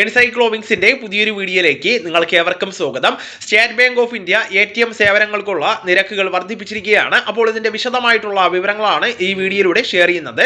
എൻസൈക്ലോവിങ്സിന്റെ പുതിയൊരു വീഡിയോയിലേക്ക് നിങ്ങൾക്ക് ഏവർക്കും സ്വാഗതം. State bank of India A T M സേവനങ്ങൾക്കുള്ള നിരക്കുകൾ വർദ്ധിപ്പിച്ചിരിക്കുകയാണ്. അപ്പോൾ ഇതിന്റെ വിശദമായിട്ടുള്ള വിവരങ്ങളാണ് ഈ വീഡിയോയിലൂടെ ഷെയർ ചെയ്യുന്നത്.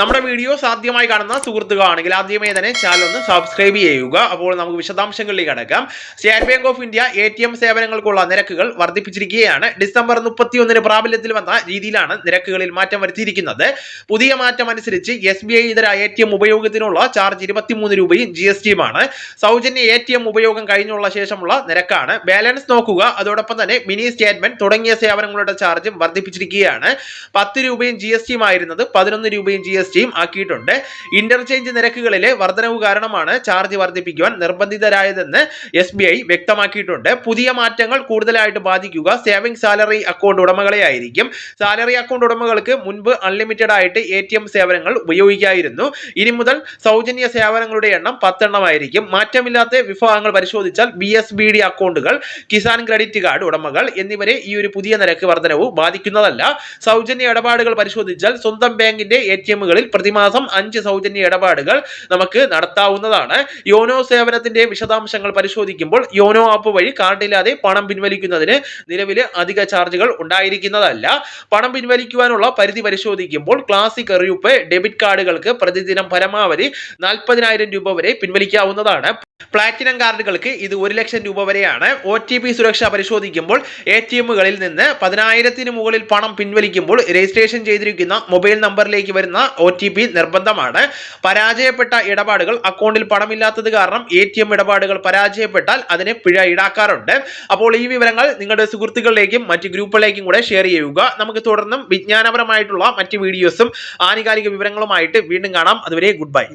നമ്മുടെ വീഡിയോ സാധ്യമായി കാണുന്ന സുഹൃത്തുക്കളാണെങ്കിൽ ആദ്യമേ തന്നെ ചാനൽ ഒന്ന് സബ്സ്ക്രൈബ് ചെയ്യുക. അപ്പോൾ നമുക്ക് വിശദാംശങ്ങളിലേക്ക് അടക്കാം state bank of India A T M സേവനങ്ങൾക്കുള്ള നിരക്കുകൾ വർദ്ധിപ്പിച്ചിരിക്കുകയാണ്. ഡിസംബർ മുപ്പത്തിയൊന്നിന് പ്രാബല്യത്തിൽ വന്ന രീതിയിലാണ് നിരക്കുകളിൽ മാറ്റം വരുത്തിയിരിക്കുന്നത്. പുതിയ മാറ്റം അനുസരിച്ച് എസ് ബി ഐ ഇതര എ ടി എം ഉപയോഗത്തിനുള്ള ചാർജ് ഇരുപത്തിമൂന്ന് രൂപയും ജി എസ് ടിയുമാണ് സൗജന്യ എ ടി എം ഉപയോഗം കഴിഞ്ഞുള്ള ശേഷമുള്ള നിരക്കാണ്. ബാലൻസ് നോക്കുക. അതോടൊപ്പം തന്നെ മിനി സ്റ്റേറ്റ്മെന്റ് തുടങ്ങിയ സേവനങ്ങളുടെ ചാർജും വർദ്ധിപ്പിച്ചിരിക്കുകയാണ്. പത്ത് രൂപയും ജി എസ് ടിയും ആയിരുന്നത് പതിനൊന്ന് രൂപയും ജി എസ് ടിയും ആക്കിയിട്ടുണ്ട്. ഇന്റർചേഞ്ച് നിരക്കുകളിലെ വർധനവ് കാരണമാണ് ചാർജ് വർദ്ധിപ്പിക്കുവാൻ നിർബന്ധിതരായതെന്ന് എസ് ബി ഐ വ്യക്തമാക്കിയിട്ടുണ്ട്. പുതിയ മാറ്റങ്ങൾ കൂടുതലായിട്ട് ബാധിക്കുക സേവിംഗ് സാലറി അക്കൗണ്ട് ഉടമകളെ ആയിരിക്കും. സാലറി അക്കൗണ്ട് ഉടമകൾക്ക് മുൻപ് അൺലിമിറ്റഡ് ആയിട്ട് എ സേവനങ്ങൾ ഉപയോഗിക്കായിരുന്നു. ഇനി മുതൽ സൗജന്യ സേവനങ്ങളുടെ എണ്ണം പത്തെണ്ണമായിരിക്കും മാറ്റമില്ലാത്ത വിഭാഗങ്ങൾ പരിശോധിച്ചാൽ ബി എസ് ബി ഡി അക്കൗണ്ടുകൾ കിസാൻ ക്രെഡിറ്റ് കാർഡ് ഉടമകൾ എന്നിവരെ ഈ ഒരു പുതിയ നിരക്ക് വർധനവ് ബാധിക്കുന്നതല്ല. സൗജന്യ ഇടപാടുകൾ പരിശോധിച്ചാൽ സ്വന്തം ബാങ്കിന്റെ എ ടി എമ്മുകളിൽ പ്രതിമാസം അഞ്ച് സൗജന്യ ഇടപാടുകൾ നമുക്ക് നടത്താവുന്നതാണ്. യോനോ സേവനത്തിന്റെ വിശദാംശങ്ങൾ പരിശോധിക്കുമ്പോൾ യോനോ ആപ്പ് വഴി കാർഡില്ലാതെ പണം പിൻവലിക്കുന്നതിന് നിലവിലെ അധിക ചാർജുകൾ ഉണ്ടായിരിക്കുന്നതല്ല. പണം പിൻവലിക്കുവാനുള്ള പരിധി പരിശോധിക്കുമ്പോൾ ക്ലാസിക് റൂപേ ഡെബിറ്റ് കാർഡുകൾക്ക് പ്രതിദിനം പരമാവധി നാൽപ്പതിനായിരം രൂപ വരെ പിൻവലിക്കാവുന്നതാണ് പ്ലാറ്റിനം കാർഡുകൾക്ക് ഇത് ഒരു ലക്ഷം രൂപ വരെയാണ്. ഒ ടി പി സുരക്ഷ പരിശോധിക്കുമ്പോൾ എ ടി എമ്മുകളിൽ നിന്ന് പതിനായിരത്തിന് മുകളിൽ പണം പിൻവലിക്കുമ്പോൾ രജിസ്ട്രേഷൻ ചെയ്തിരിക്കുന്ന മൊബൈൽ നമ്പറിലേക്ക് വരുന്ന ഒ ടി പി നിർബന്ധമാണ്. പരാജയപ്പെട്ട ഇടപാടുകൾ അക്കൗണ്ടിൽ പണമില്ലാത്തത് കാരണം എ ടി എം ഇടപാടുകൾ പരാജയപ്പെട്ടാൽ അതിനെ പിഴ ഈടാക്കാറുണ്ട്. അപ്പോൾ ഈ വിവരങ്ങൾ നിങ്ങളുടെ സുഹൃത്തുക്കളിലേക്കും മറ്റ് ഗ്രൂപ്പുകളിലേക്കും കൂടെ ഷെയർ ചെയ്യുക. നമുക്ക് തുടർന്നും വിജ്ഞാനപരമായിട്ടുള്ള മറ്റ് വീഡിയോസും ആനുകാലിക വിവരങ്ങളുമായിട്ട് വീണ്ടും കാണാം. അതുവരെ ഗുഡ് ബൈ.